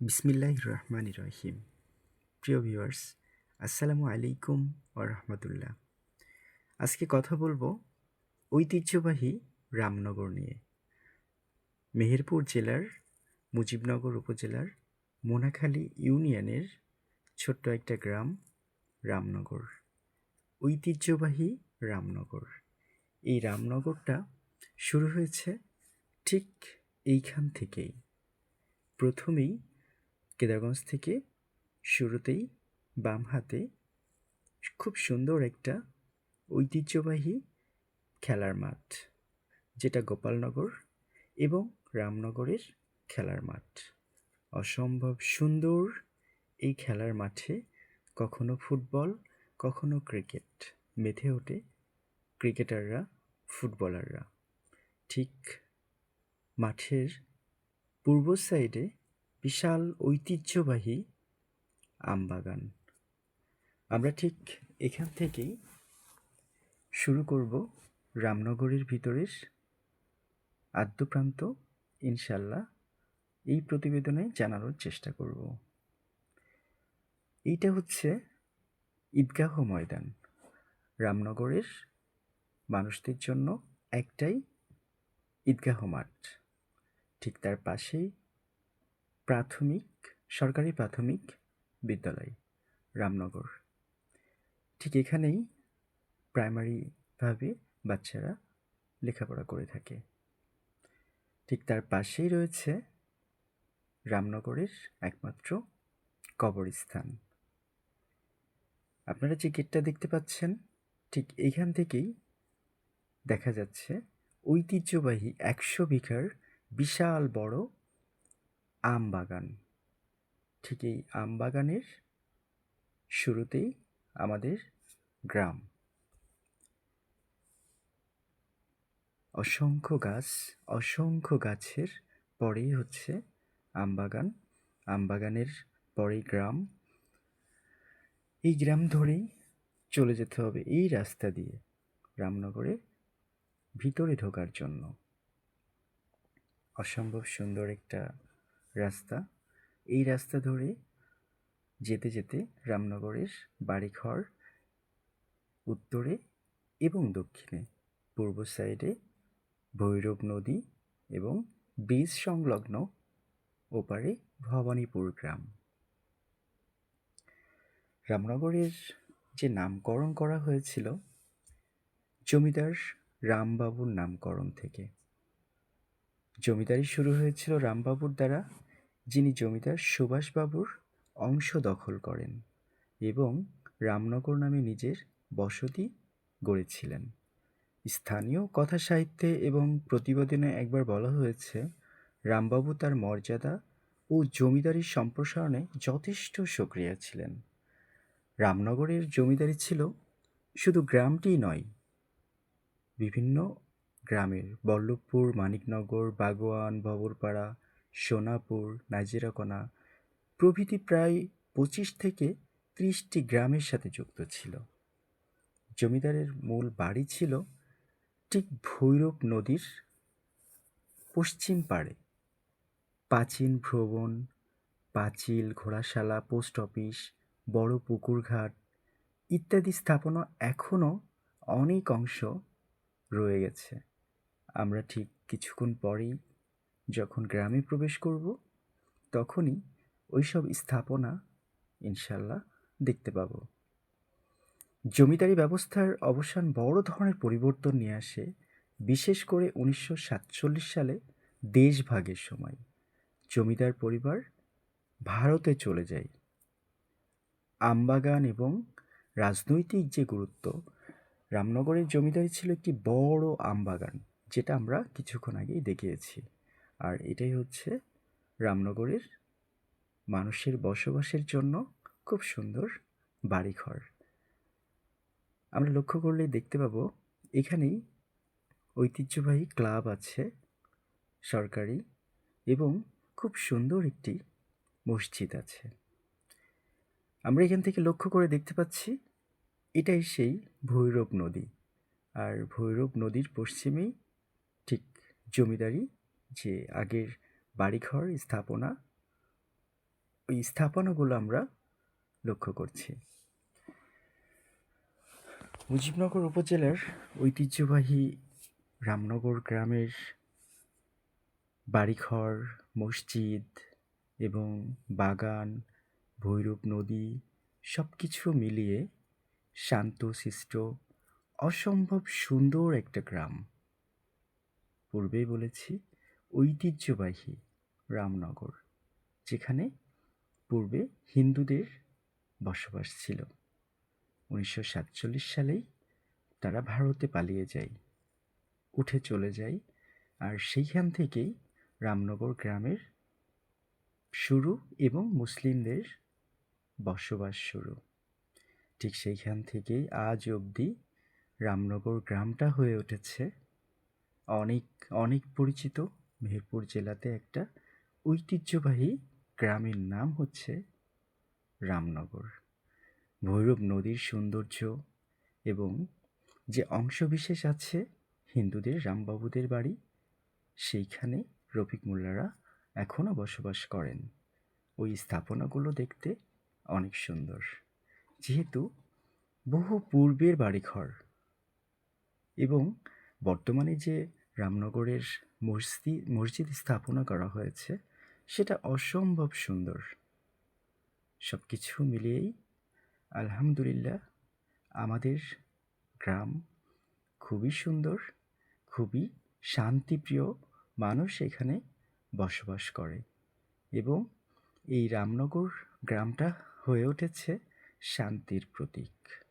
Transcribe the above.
বিসমিল্লাহ রহমান রহিম প্রিয় ভিউয়ার্স, আসসালামু আলাইকুম ও রহমতুল্লাহ। আজকে কথা বলব ঐতিহ্যবাহী রামনগর নিয়ে। মেহেরপুর জেলার, মুজিবনগর উপজেলার, মোনাখালী ইউনিয়নের ছোট্ট একটা গ্রাম রামনগর। ঐতিহ্যবাহী রামনগর। এই রামনগরটা শুরু হয়েছে ঠিক এইখান থেকেই। প্রথমেই কেদারগঞ্জ থেকে শুরুতেই বাম হাতে খুব সুন্দর একটা ঐতিহ্যবাহী খেলার মাঠ, যেটা গোপালনগর এবং রামনগরের খেলার মাঠ। অসম্ভব সুন্দর এই খেলার মাঠে কখনো ফুটবল, কখনো ক্রিকেট মেথে ওঠে ক্রিকেটাররা, ফুটবলাররা। ঠিক মাঠের পূর্ব সাইডে বিশাল ঐতিহ্যবাহী আমবাগান। আমরা ঠিক এখান থেকেই শুরু করব রামনগরের ভিতরের আদ্যপ্রান্ত ইনশাল্লাহ এই প্রতিবেদনে জানানোর চেষ্টা করব। এইটা হচ্ছে ঈদগাহ ময়দান। রামনগরের মানুষদের জন্য একটাই ঈদগাহ মাঠ। ঠিক তার পাশেই প্রাথমিক, সরকারি প্রাথমিক বিদ্যালয়, রামনগর। ঠিক এখানেই প্রাইমারিভাবে বাচ্চারা লেখাপড়া করে থাকে। ঠিক তার পাশেই রয়েছে রামনগরের একমাত্র কবরস্থান। আপনারা যে গেটটা দেখতে পাচ্ছেন, ঠিক এইখান থেকেই দেখা যাচ্ছে ঐতিহ্যবাহী একশো বিঘার বিশাল বড় আম বাগান ঠিক এই আম বাগানের শুরুতেই আমাদের গ্রাম। অসংখ্য গাছ, অসংখ্য গাছের পরেই হচ্ছে আমবাগান। আমবাগানের পরেই গ্রাম। এই গ্রাম ধরেই চলে যেতে হবে এই রাস্তা দিয়ে রামনগরে ভিতরে ঢোকার জন্য। অসম্ভব সুন্দর একটা রাস্তা। এই রাস্তা ধরে যেতে যেতে রামনগরের বাড়িঘর উত্তরে এবং দক্ষিণে, পূর্ব সাইডে ভৈরব নদী এবং ব্রিজ সংলগ্ন ওপারে ভবানীপুর গ্রাম। রামনগরের যে নামকরণ করা হয়েছিল, জমিদার রামবাবুর নামকরণ থেকে। জমিদারি শুরু হয়েছিল রামবাবুর দ্বারা যিনি জমিদার সুভাষবাবুর অংশ দখল করেন এবং রামনগর নামে নিজের বসতি গড়েছিলেন। স্থানীয় কথা সাহিত্যে এবং প্রতিবেদনে একবার বলা হয়েছে, রামবাবু তার মর্যাদা ও জমিদারির সম্প্রসারণে যথেষ্ট সক্রিয় ছিলেন। রামনগরের জমিদারি ছিল শুধু গ্রামটিই নয়, বিভিন্ন গ্রামের, বল্লভপুর, মানিকনগর, বাগোয়ান, ভবরপাড়া সোনাপুর, নাজিরাকোনা প্রভৃতি প্রায় পঁচিশ থেকে ত্রিশটি গ্রামের সাথে যুক্ত ছিল। জমিদারের মূল বাড়ি ছিল ঠিক ভৈরব নদীর পশ্চিম পাড়ে। প্রাচীন ভ্রমণ পাঁচিল ঘোড়াশালা, পোস্ট অফিস, বড় পুকুরঘাট ইত্যাদি স্থাপনা এখনও অনেক অংশ রয়ে গেছে। আমরা ঠিক কিছুক্ষণ পরেই যখন গ্রামে প্রবেশ করব, তখনই ওইসব স্থাপনা ইনশাল্লাহ দেখতে পাব। জমিদারি ব্যবস্থার অবসান বড় ধরনের পরিবর্তন নিয়ে আসে, বিশেষ করে উনিশশো সাতচল্লিশ সালে দেশভাগের সময়। জমিদার পরিবার ভারতে চলে যায়। আমবাগান এবং রাজনৈতিক যে গুরুত্ব, রামনগরের জমিদারি ছিল একটি বড় আমবাগান, যেটা আমরা কিছুক্ষণ আগেই দেখিয়েছি। আর এটাই হচ্ছে রামনগরের মানুষের বসবাসের জন্য খুব সুন্দর বাড়িঘর। আমরা লক্ষ্য করলেই দেখতে পাবো এখানেই ঐতিহ্যবাহী ক্লাব আছে সরকারি এবং খুব সুন্দর একটি মসজিদ আছে। আমরা এখান থেকে লক্ষ্য করে দেখতে পাচ্ছি এটাই সেই ভৈরব নদী। আর ভৈরব নদীর পশ্চিমেই ঠিক জমিদারি যে আগের বাড়িঘর স্থাপনা, ওই স্থাপনাগুলো আমরা লক্ষ্য করছি। মুজিবনগর উপজেলার ঐতিহ্যবাহী রামনগর গ্রামের বাড়িঘর, মসজিদ এবং বাগান, ভৈরব নদী সব কিছু মিলিয়ে শান্ত শান্তশিষ্ট অসম্ভব সুন্দর একটা গ্রাম। পূর্বেই বলেছি ঐতিহ্যবাহী রামনগর, যেখানে পূর্বে হিন্দুদের বসবাস ছিল। উনিশশো সাতচল্লিশ সালেই তারা ভারতে পালিয়ে যায়, উঠে চলে যায়, আর সেইখান থেকেই রামনগর গ্রামের শুরু এবং মুসলিমদের বসবাস শুরু। ঠিক সেইখান থেকেই আজ অবধি রামনগর গ্রামটা হয়ে উঠেছে। অনেক অনেক পরিচিত মেহেরপুর জেলাতে একটা ঐতিহ্যবাহী গ্রামের নাম হচ্ছে রামনগর। ভৈরব নদীর সৌন্দর্য এবং যে অংশবিশেষ আছে হিন্দুদের, রামবাবুদের বাড়ি, সেইখানে রফিক মোল্লারা এখনও বসবাস করেন। ওই স্থাপনাগুলো দেখতে অনেক সুন্দর। যেহেতু বহু পূর্বের বাড়িঘর এবং বর্তমানে যে রামনগরের মসজিদ মসজিদ স্থাপনা করা হয়েছে। সেটা অসম্ভব সুন্দর। সব কিছু মিলিয়েই আলহামদুলিল্লাহ আমাদের গ্রাম খুবই সুন্দর, খুবই শান্তিপ্রিয় মানুষ এখানে বসবাস করে এবং এই রামনগর গ্রামটা হয়ে উঠেছে শান্তির প্রতীক।